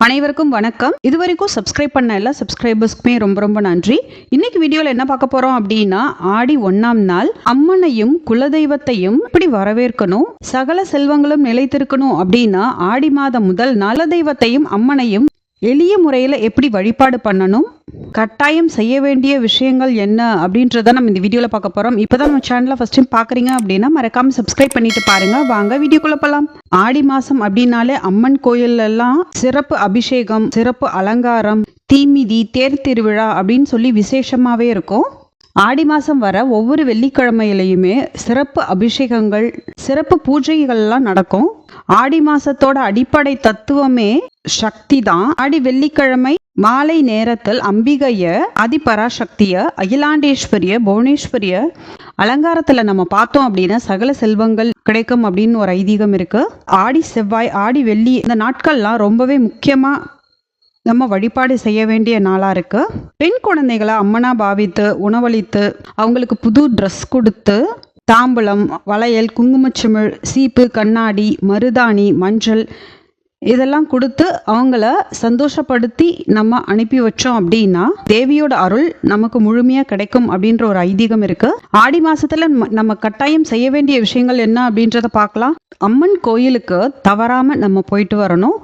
அனைவருக்கும் வணக்கம். இதுவரைக்கும் சப்ஸ்கிரைப் பண்ண எல்லா சப்ஸ்கிரைபர்ஸ்க்குமே ரொம்ப ரொம்ப நன்றி. இன்னைக்கு வீடியோவில் என்ன பார்க்க போறோம் அப்படின்னா ஆடி ஒன்னாம் நாள் அம்மனையும் குலதெய்வத்தையும் இப்படி வரவேற்கணும் சகல செல்வங்களும் நிலைத்திருக்கணும் அப்படின்னா ஆடி மாதம் முதல் நல்ல குலதெய்வத்தையும் அம்மனையும் எளிய முறையில் எப்படி வழிபாடு பண்ணணும்? கட்டாயம் செய்ய வேண்டிய விஷயங்கள் என்ன? அப்படின்றத நம்ம இந்த வீடியோவில் பார்க்க போகிறோம் இப்போ தான் நம்ம சேனலில் ஃபஸ்ட் டைம் பார்க்குறீங்க அப்படின்னா மறக்காமல் சப்ஸ்கிரைப் பண்ணிட்டு பாருங்கள் வாங்க வீடியோக்குள்ளே போகலாம் ஆடி மாதம் அப்படின்னாலே அம்மன் கோயிலெல்லாம் சிறப்பு அபிஷேகம் சிறப்பு அலங்காரம் தீமிதி தேர் திருவிழா அப்படின்னு சொல்லி விசேஷமாகவே இருக்கும். ஆடி மாதம் வர ஒவ்வொரு வெள்ளிக்கிழமையிலையுமே சிறப்பு அபிஷேகங்கள் சிறப்பு பூஜைகள்லாம் நடக்கும். ஆடி மாசத்தோட அடிப்படை தத்துவமே சக்தி தான் ஆடி வெள்ளிக்கிழமை மாலை நேரத்தில் அம்பிகைய ஆதிபராசக்திய அகிலாண்டேஸ்வரிய புவனேஸ்வரிய அலங்காரத்துல நம்ம பார்த்தோம் அப்படின்னா சகல செல்வங்கள் கிடைக்கும் அப்படின்னு ஒரு ஐதீகம் இருக்கு. ஆடி செவ்வாய் ஆடி வெள்ளி இந்த நாட்கள்லாம் ரொம்பவே முக்கியமா நம்ம வழிபாடு செய்ய வேண்டிய நாளாக இருக்குது பெண் குழந்தைகளை அம்மனா பாவித்து உணவளித்து அவங்களுக்கு புது ட்ரெஸ் கொடுத்து தாம்பூலம் வளையல் குங்குமச்சிமிழ் சீப்பு கண்ணாடி மருதாணி மஞ்சள் இதெல்லாம் கொடுத்து அவங்கள சந்தோஷப்படுத்தி நம்ம அனுப்பி வச்சோம் அப்படின்னா தேவியோட அருள் நமக்கு முழுமையா கிடைக்கும் அப்படின்ற ஒரு ஐதீகம் இருக்கு. ஆடி மாசத்துல நம்ம- நம்ம கட்டாயம் செய்ய வேண்டிய விஷயங்கள் என்ன அப்படின்றத பார்க்கலாம். அம்மன் கோயிலுக்கு தவறாம நம்ம போயிட்டு வரணும்.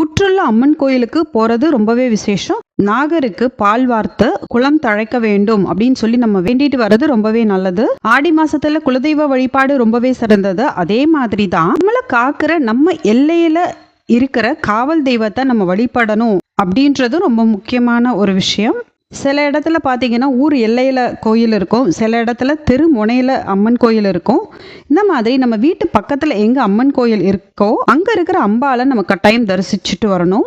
புற்றுள்ள அம்மன் கோயிலுக்கு போறது ரொம்பவே விசேஷம். நாகருக்கு பால் வார்த்து குளம் தழைக்க வேண்டும் அப்படின்னு சொல்லி நம்ம வேண்டிட்டு வர்றது ரொம்பவே நல்லது. ஆடி மாசத்துல குலதெய்வ வழிபாடு ரொம்பவே சிறந்தது. அதே மாதிரி தான் நம்மளை காக்கிற நம்ம எல்லையில இருக்கிற காவல் தெய்வத்தை நம்ம வழிபடணும் அப்படின்றது ரொம்ப முக்கியமான ஒரு விஷயம். சில இடத்துல பார்த்தீங்கன்னா ஊர் எல்லையில் கோயில் இருக்கும். சில இடத்துல தெரு முனையில் அம்மன் கோயில் இருக்கும். இந்த மாதிரி நம்ம வீட்டு பக்கத்தில் எங்கே அம்மன் கோயில் இருக்கோ அங்கே இருக்கிற அம்பாவை நம்ம கட்டாயம் தரிசிச்சுட்டு வரணும்.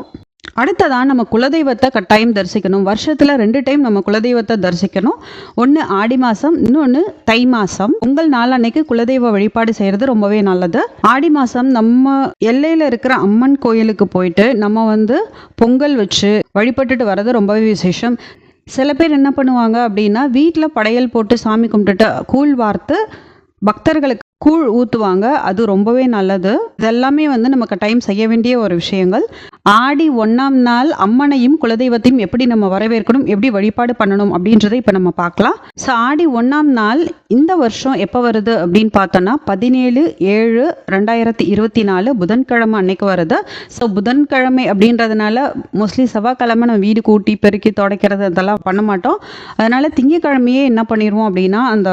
அடுத்ததான் நம்ம குலதெய்வத்தை கட்டாயம் தரிசிக்கணும். வருஷத்தில் ரெண்டு டைம் நம்ம குலதெய்வத்தை தரிசிக்கணும். ஒன்று ஆடி மாதம் இன்னொன்று தை மாதம் உங்கள் நாள் அன்னைக்கு குலதெய்வ வழிபாடு செய்கிறது ரொம்பவே நல்லது. ஆடி மாதம் நம்ம எல்லையில் இருக்கிற அம்மன் கோயிலுக்கு போயிட்டு நம்ம வந்து பொங்கல் வச்சு வழிபட்டுட்டு வர்றது ரொம்பவே விசேஷம். சில பேர் என்ன பண்ணுவாங்க அப்படின்னா வீட்டில் படையல் போட்டு சாமி கும்பிட்டுட்டு கூழ் வார்த்து பக்தர்களுக்கு கூழ் ஊற்றுவாங்க அது ரொம்பவே நல்லது. இதெல்லாமே வந்து நமக்கு டைம் செய்ய வேண்டிய ஒரு விஷயங்கள். ஆடி ஒன்றாம் நாள் அம்மனையும் குலதெய்வத்தையும் எப்படி நம்ம வரவேற்கணும் எப்படி வழிபாடு பண்ணணும் அப்படின்றத இப்போ நம்ம பார்க்கலாம். ஸோ ஆடி ஒன்றாம் நாள் இந்த வருஷம் எப்போ வருது அப்படின்னு பார்த்தோன்னா பதினேழு ஏழு ரெண்டாயிரத்தி இருபத்தி நாலு புதன்கிழமை அன்னைக்கு வருது. ஸோ புதன்கிழமை அப்படின்றதுனால மோஸ்ட்லி செவ்வாய்க்கிழமை நம்ம வீடு கூட்டி பெருக்கி துடைக்கிறது அதெல்லாம் பண்ண மாட்டோம். அதனால் திங்கக்கிழமையே என்ன பண்ணிடுவோம் அப்படின்னா அந்த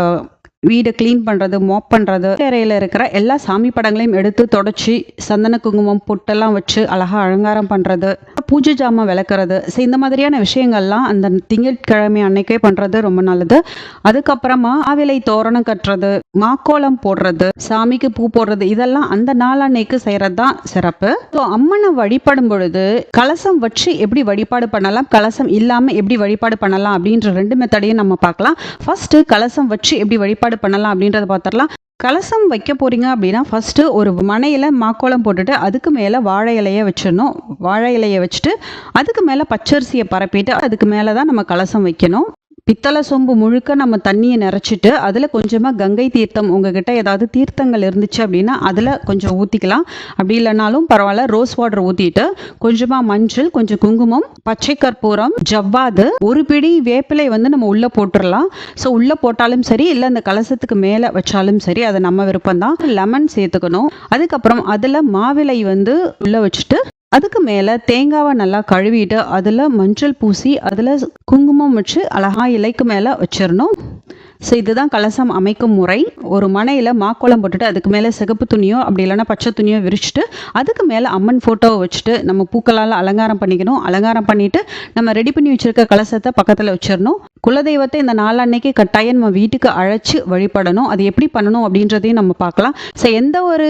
வீடை க்ளீன் பண்ணுறது மோப் பண்ணுறது அறையில் இருக்கிற எல்லா சாமி படங்களையும் எடுத்து தொடச்சி சந்தன குங்குமம் பொட்டெல்லாம் வச்சு அழகாக அலங்காரம் பண்ணுறது பூஜை ஜாமான் விளக்குறது. ஸோ இந்த மாதிரியான விஷயங்கள்லாம் அந்த திங்கட்கிழமை அன்னைக்கே பண்ணுறது ரொம்ப நல்லது. அதுக்கப்புறமா ஆவிலை தோரணம் கட்டுறது மாக்கோளம் போடுறது சாமிக்கு பூ போடுறது இதெல்லாம் அந்த நாளன்னைக்கு செய்கிறது தான் சிறப்பு. ஸோ அம்மனை வழிபடும் பொழுது கலசம் வச்சு எப்படி வழிபாடு பண்ணலாம் கலசம் இல்லாமல் எப்படி வழிபாடு பண்ணலாம் அப்படின்ற ரெண்டு மெத்தடையும் நம்ம பார்க்கலாம். ஃபர்ஸ்ட் கலசம் வச்சு எப்படி வழிபாடு பண்ணலாம் அப்படின்றத பார்த்துடலாம். கலசம் வைக்க போகிறீங்க அப்படின்னா ஃபஸ்ட்டு ஒரு மனையில் மாக்கோலம் போட்டுட்டு அதுக்கு மேலே வாழை இலையை வச்சிடணும். வாழை இலையை வச்சுட்டு அதுக்கு மேலே பச்சரிசியை பரப்பிட்டு அதுக்கு மேலே தான் நம்ம கலசம் வைக்கணும். பித்தளை சொம்பு முழுக்க நம்ம தண்ணியை நிறச்சிட்டு அதில் கொஞ்சமாக கங்கை தீர்த்தம் உங்ககிட்ட ஏதாவது தீர்த்தங்கள் இருந்துச்சு அப்படின்னா அதில் கொஞ்சம் ஊற்றிக்கலாம் அப்படி இல்லைனாலும் பரவாயில்ல ரோஸ் வாட்டர் ஊற்றிட்டு கொஞ்சமாக மஞ்சள் கொஞ்சம் குங்குமம் பச்சை கற்பூரம் ஜவ்வாது ஒரு பிடி வேப்பிலை வந்து நம்ம உள்ளே போட்டுடலாம் ஸோ உள்ளே போட்டாலும் சரி இல்லை அந்த கலசத்துக்கு மேலே வச்சாலும் சரி அது நம்ம விருப்பம் தான் லெமன் சேர்த்துக்கணும். அதுக்கப்புறம் அதில் மாவிலை வந்து உள்ளே வச்சுட்டு அதுக்கு மேலே தேங்காவை நல்லா கழுவிட்டு அதில் மஞ்சள் பூசி அதில் குங்குமம் வச்சு அழகா இலைக்கு மேலே வச்சிடணும். ஸோ இதுதான் கலசம் அமைக்கும் முறை. ஒரு மனையில் மாக்கோளம் போட்டுட்டு அதுக்கு மேலே சிகப்பு துணியோ அப்படி இல்லைன்னா பச்சை துணியோ விரிச்சிட்டு அதுக்கு மேலே அம்மன் ஃபோட்டோவை வச்சுட்டு நம்ம பூக்களால் அலங்காரம் பண்ணிக்கணும். அலங்காரம் பண்ணிட்டு நம்ம ரெடி பண்ணி வச்சிருக்க கலசத்தை பக்கத்தில் வச்சிடணும். குலதெய்வத்தை இந்த நாளன்னைக்கு கட்டாயம் நம்ம வீட்டுக்கு அழைச்சி வழிபடணும். அது எப்படி பண்ணணும் அப்படின்றதையும் நம்ம பார்க்கலாம். ஸோ எந்த ஒரு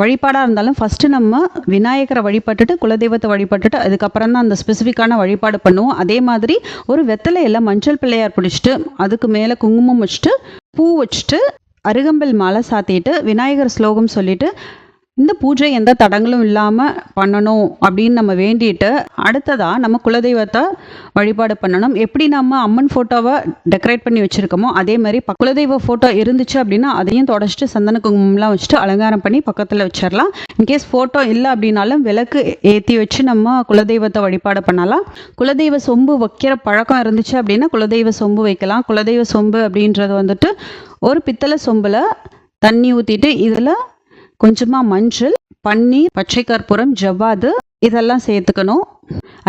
வழிபாடாக இருந்தாலும் ஃபஸ்ட்டு நம்ம விநாயகரை வழிபட்டுட்டு குலதெய்வத்தை வழிபட்டுட்டு அதுக்கப்புறம் தான் அந்த ஸ்பெசிஃபிக்கான வழிபாடு பண்ணுவோம். அதே மாதிரி ஒரு வெத்தலையில் மஞ்சள் பிள்ளையார் பிடிச்சிட்டு அதுக்கு மேலே குங்குமம் வச்சுட்டு பூ வச்சுட்டு அருகம்பல் மாலை சாத்திட்டு விநாயகர் ஸ்லோகம் சொல்லிட்டு இந்த பூஜை எந்த தடங்களும் இல்லாமல் பண்ணணும் அப்படின்னு நம்ம வேண்டிட்டு அடுத்ததாக நம்ம குலதெய்வத்தை வழிபாடு பண்ணணும். எப்படி நம்ம அம்மன் ஃபோட்டோவை டெக்கரேட் பண்ணி வச்சுருக்கோமோ அதே மாதிரி குலதெய்வ ஃபோட்டோ இருந்துச்சு அப்படின்னா அதையும் தொடச்சிட்டு சந்தன குங்குமம்லாம் வச்சுட்டு அலங்காரம் பண்ணி பக்கத்தில் வச்சிடலாம். இன்கேஸ் ஃபோட்டோ இல்லை அப்படின்னாலும் விளக்கு ஏற்றி வச்சு நம்ம குலதெய்வத்தை வழிபாடு பண்ணலாம். குலதெய்வ சொம்பு வைக்கிற பழக்கம் இருந்துச்சு அப்படின்னா குலதெய்வ சொம்பு வைக்கலாம். குலதெய்வ சொம்பு அப்படின்றது வந்துட்டு ஒரு பித்தளை சொம்பில் தண்ணி ஊற்றிட்டு இதில் கொஞ்சமாக மஞ்சள் பன்னீர் பச்சை கற்பூரம் ஜவ்வாது இதெல்லாம் சேர்த்துக்கணும்.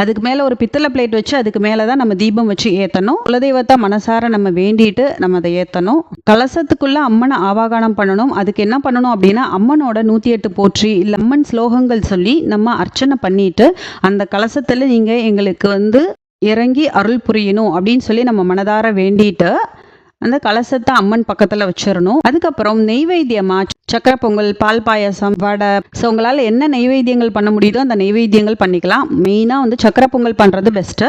அதுக்கு மேலே ஒரு பித்தளை பிளேட் வச்சு அதுக்கு மேலே தான் நம்ம தீபம் வச்சு ஏற்றணும் குலதெய்வத்தை மனசார நம்ம வேண்டிட்டு நம்ம அதை ஏற்றணும் கலசத்துக்குள்ளே அம்மனை ஆவாகனம் பண்ணணும். அதுக்கு என்ன பண்ணணும் அப்படின்னா அம்மனோட நூற்றி எட்டு போற்றி இல்லை அம்மன் ஸ்லோகங்கள் சொல்லி நம்ம அர்ச்சனை பண்ணிட்டு அந்த கலசத்தில் நீங்கள் எங்களுக்கு வந்து இறங்கி அருள் புரியணும் அப்படின்னு சொல்லி நம்ம மனதார வேண்டிட்டு அந்த கலசத்தை அம்மன் பக்கத்தில் வச்சிடணும். அதுக்கப்புறம் நெய்வேத்தியமா சக்கரை பொங்கல் பால் பாயசம் வடை. ஸோ உங்களால் என்ன நெய்வேத்தியங்கள் பண்ண முடியுதோ அந்த நெய்வேத்தியங்கள் பண்ணிக்கலாம். மெயினாக வந்து சக்கரை பொங்கல் பண்ணுறது பெஸ்ட்டு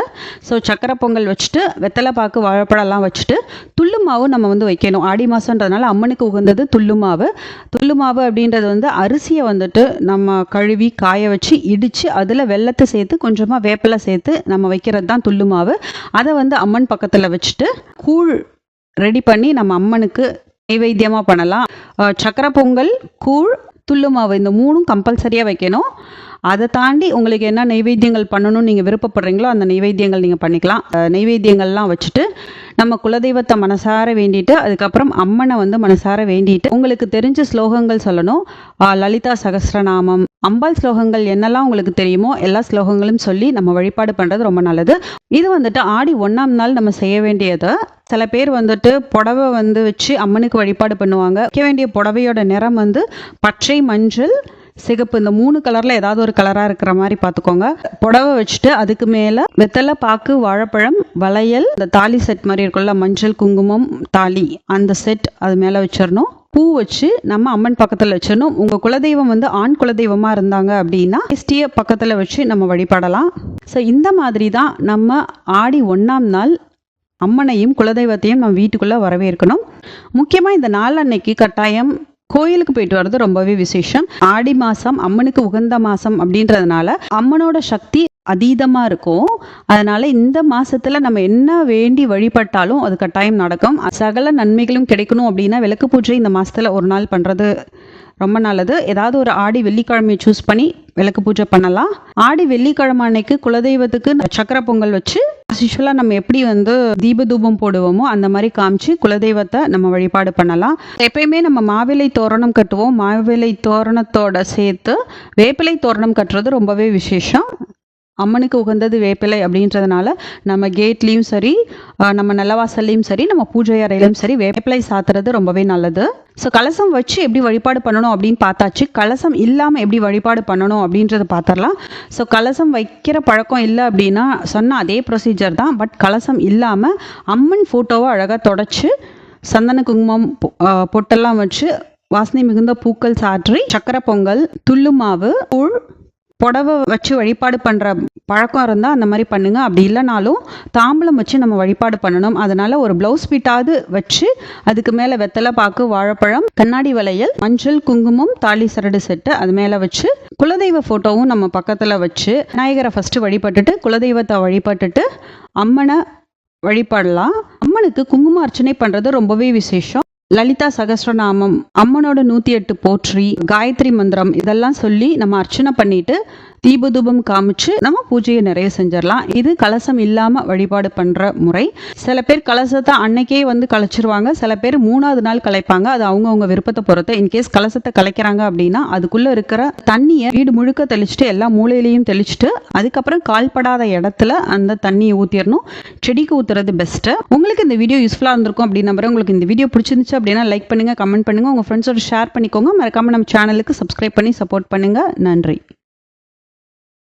ஸோ சக்கரை பொங்கல் வச்சுட்டு வெத்தலை பாக்கு வாழைப்பழம்லாம் வச்சுட்டு துள்ளு மாவு நம்ம வந்து வைக்கணும். ஆடி மாதன்றதுனால அம்மனுக்கு உகந்தது துள்ளு மாவு. துள்ளு மாவு அப்படின்றது வந்து அரிசியை வந்துட்டு நம்ம கழுவி காய வச்சு இடித்து அதில் வெல்லத்தை சேர்த்து கொஞ்சமாக வேப்பிலை சேர்த்து நம்ம வைக்கிறது தான் துள்ளு மாவு. அதை வந்து அம்மன் பக்கத்தில் வச்சுட்டு கூழ் ரெடி பண்ணி நம்ம அம்மனுக்கு நைவேத்தியமாக பண்ணலாம். சக்கரை பொங்கல் கூழ் துள்ளுமாவு இந்த மூணும் கம்பல்சரியாக வைக்கணும். அதை தாண்டி உங்களுக்கு என்ன நைவேத்தியங்கள் பண்ணணும்னு நீங்கள் விருப்பப்படுறீங்களோ அந்த நைவேத்தியங்கள் நீங்கள் பண்ணிக்கலாம். நைவேத்தியங்கள்லாம் வச்சுட்டு நம்ம குலதெய்வத்தை மனசார வேண்டிட்டு அதுக்கப்புறம் அம்மனை வந்து மனசார வேண்டிட்டு உங்களுக்கு தெரிஞ்ச ஸ்லோகங்கள் சொல்லணும். லலிதா சகசிரநாமம். அம்பாள் ஸ்லோகங்கள் என்னெல்லாம் உங்களுக்கு தெரியுமோ எல்லா ஸ்லோகங்களும் சொல்லி நம்ம வழிபாடு பண்ணுறது ரொம்ப நல்லது. இது வந்துட்டு ஆடி ஒன்றாம் நாள் நம்ம செய்ய வேண்டியது. சில பேர் வந்துட்டு புடவை வந்து வச்சு அம்மனுக்கு வழிபாடு பண்ணுவாங்க. வைக்க வேண்டிய புடவையோட நிறம் வந்து பச்சை மஞ்சள் சிகப்பு இந்த மூணு கலரில் ஏதாவது ஒரு கலராக இருக்கிற மாதிரி பார்த்துக்கோங்க. புடவை வச்சுட்டு அதுக்கு மேலே வெத்தலை பாக்கு வாழைப்பழம் வளையல் இந்த தாலி செட் மாதிரி இருக்கும்ல மஞ்சள் குங்குமம் தாலி. அந்த செட் அது மேலே வச்சிடணும். பூ வச்சு நம்ம அம்மன் பக்கத்தில் வச்சிடணும். உங்கள் குலதெய்வம் வந்து ஆண் குலதெய்வமாக இருந்தாங்க அப்படின்னா கிறிஸ்டிய பக்கத்தில் வச்சு நம்ம வழிபடலாம். ஸோ இந்த மாதிரி தான் நம்ம ஆடி ஒன்றாம் நாள் அம்மனையும் குலதெய்வத்தையும் நம்ம வீட்டுக்குள்ளே வரவேற்கணும். முக்கியமாக இந்த நாள் அன்னைக்கு கட்டாயம் கோயிலுக்கு போயிட்டு வர்றது ரொம்பவே விசேஷம். ஆடி மாதம் அம்மனுக்கு உகந்த மாதம் அப்படின்றதுனால அம்மனோட சக்தி அதீதமாக இருக்கும். அதனால இந்த மாசத்துல நம்ம என்ன வேண்டி வழிபட்டாலும் அது கட்டாயம் நடக்கும். சகல நன்மைகளும் கிடைக்கணும் அப்படின்னா விளக்கு பூஜை இந்த மாசத்துல ஒரு நாள் பண்ணுறது ரொம்ப நல்லது. ஏதாவது ஒரு ஆடி வெள்ளிக்கிழமையை சூஸ் பண்ணி விளக்கு பூஜை பண்ணலாம். ஆடி வெள்ளிக்கிழமை அன்னைக்கு குலதெய்வத்துக்கு சக்கரை பொங்கல் வச்சு யூஸ்வலாக நம்ம எப்படி வந்து தீப தூபம் போடுவோமோ அந்த மாதிரி காமிச்சு குலதெய்வத்தை நம்ம வழிபாடு பண்ணலாம். எப்பயுமே நம்ம மாவிலை தோரணம் கட்டுவோம். மாவிலை தோரணத்தோட சேர்த்து வேப்பிலை தோரணம் கட்டுறது ரொம்பவே விசேஷம். அம்மனுக்கு உகந்தது வேப்பிலை அப்படின்றதுனால நம்ம கேட்லேயும் சரி நம்ம நிலவாசல்லையும் சரி நம்ம பூஜை அறையிலையும் சரி வேப்பிலை சாத்துறது ரொம்பவே நல்லது. ஸோ கலசம் வச்சு எப்படி வழிபாடு பண்ணணும் அப்படின்னு பார்த்தாச்சு. கலசம் இல்லாமல் எப்படி வழிபாடு பண்ணணும் அப்படின்றத பார்த்துடலாம். ஸோ கலசம் வைக்கிற பழக்கம் இல்லை அப்படின்னா சொன்ன அதே ப்ரொசீஜர் தான். பட் கலசம் இல்லாமல் அம்மன் ஃபோட்டோவை அழகாக தொடச்சி சந்தன குங்குமம் பொ- பொட்டெல்லாம் வச்சு வாசனை மிகுந்த பூக்கள் சாற்றி சக்கரை பொங்கல் துள்ளு மாவு கூழ் புடவை வச்சு வழிபாடு பண்ணுற பழக்கம் இருந்தால் அந்த மாதிரி பண்ணுங்க. அப்படி இல்லைனாலும் தாம்பலம் வச்சு நம்ம வழிபாடு பண்ணணும். அதனால ஒரு ப்ளவுஸ் பீட்டாவது வச்சு அதுக்கு மேலே வெத்தலை பாக்கு வாழைப்பழம் கண்ணாடி வளையல் மஞ்சள் குங்குமம் தாலி சரடு செட்டு அது மேலே வச்சு குலதெய்வ ஃபோட்டோவும் நம்ம பக்கத்தில் வச்சு விநாயகரை ஃபஸ்ட்டு வழிபட்டுட்டு குலதெய்வத்தை வழிபட்டுட்டு அம்மனை வழிபடலாம். அம்மனுக்கு குங்கும அர்ச்சனை பண்ணுறது ரொம்பவே விசேஷம். லலிதா சகசிரநாமம் அம்மனோட நூற்றி எட்டு போற்றி காயத்ரி மந்திரம் இதெல்லாம் சொல்லி நம்ம அர்ச்சனை பண்ணிட்டு தீபதூபம் காமிச்சு நம்ம பூஜையை நிறைய செஞ்சிடலாம். இது கலசம் இல்லாமல் வழிபாடு பண்ணுற முறை. சில பேர் கலசத்தை அன்னைக்கே வந்து கலைச்சிருவாங்க. சில பேர் மூணாவது நாள் கலைப்பாங்க. அது அவங்கவுங்க விருப்பத்தை பொறுத்து. இன்கேஸ் கலசத்தை கலைக்கிறாங்க அப்படின்னா அதுக்குள்ளே இருக்கிற தண்ணியை வீடு முழுக்க தெளிச்சுட்டு எல்லா மூலையிலையும் தெளிச்சுட்டு அதுக்கப்புறம் கால்படாத இடத்துல அந்த தண்ணியை ஊற்றிடணும் செடிக்கு ஊற்றுறது பெஸ்ட்டு உங்களுக்கு இந்த வீடியோ யூஸ்ஃபுல்லாக இருந்திருக்கும் அப்படின்னு நம்புறேன். உங்களுக்கு இந்த வீடியோ பிடிச்சிருந்துச்சு அப்படின்னா லைக் பண்ணுங்கள் கமெண்ட் பண்ணுங்கள் உங்கள் ஃப்ரெண்ட்ஸோட ஷேர் பண்ணிக்கோங்க. மறக்காமல் நம்ம சேனலுக்கு சப்ஸ்கிரைப் பண்ணி சப்போர்ட் பண்ணுங்கள் நன்றி.